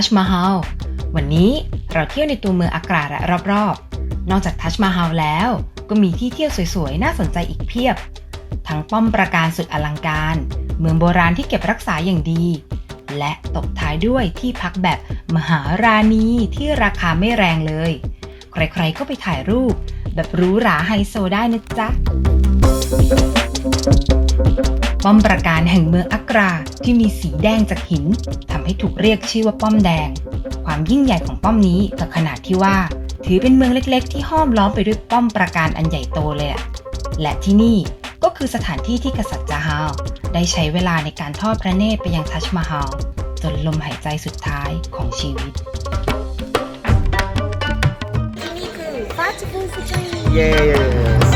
ทัชมาฮาลวันนี้เราเที่ยวในตัวเมืองอากราและรอบๆ นอกจากทัชมาฮาลแล้ว ก็มีที่เที่ยวสวยๆ น่าสนใจอีกเพียบ ทั้งป้อมปราการสุดอลังการ เมืองโบราณที่เก็บรักษาอย่างดี และตบท้ายด้วยที่พักแบบมหาราณีที่ราคาไม่แรงเลย ใครๆก็ไปถ่ายรูป แบบหรูหราไฮโซได้นะจ๊ะ ป้อมปราการแห่งเมืองอักราที่มีสีแดงจากหินทำให้ถูกเรียกชื่อว่าป้อมแดง ความยิ่งใหญ่ของป้อมนี้ก็ขนาดที่ว่า ถือเป็นเมืองเล็กๆ ที่ห้อมล้อมไปด้วยป้อมปราการอันใหญ่โตเลยอะและที่นี่ก็คือสถานที่ที่กษัตริย์จาฮาลได้ใช้เวลาในการทอดพระเนตรไปยังทัชมาฮาลจนลมหายใจสุดท้ายของชีวิตที่นี่คือฟาจิฟูฟุช Yes.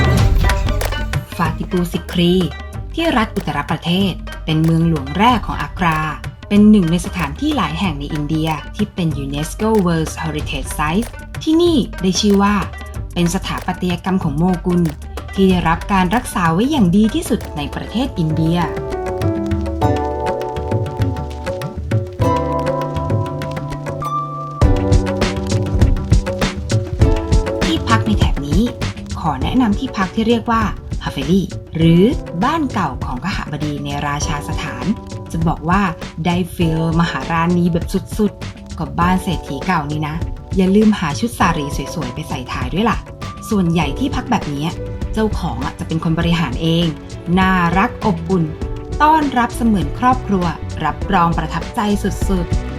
ฟาติปูสิครี ที่รัฐอุตตรประเทศ เป็นเมืองหลวงแรกของอากรา เป็นหนึ่งในสถานที่หลายแห่งในอินเดียที่เป็น UNESCO World Heritage Site ที่นี่ได้ชื่อว่า เป็นสถาปัตยกรรมของโมกุล ที่ได้รับการรักษาไว้อย่างดีที่สุดในประเทศอินเดียที่พักในแถบนี้ขอแนะนำที่พักที่เรียกว่า ฮาเฟลีหรือบ้านเก่าของกหบดีในราชาสถาน จะบอกว่าได้ฟิลมหาราณีแบบสุดๆ กับบ้านเศรษฐีเก่านี่นะ อย่าลืมหาชุดสารีสวยๆ ไปใส่ถ่ายด้วยล่ะ ส่วนใหญ่ที่พักแบบนี้ เจ้าของจะเป็นคนบริหารเอง น่ารักอบอุ่น ต้อนรับเสมือนครอบครัว รับรองประทับใจสุดๆ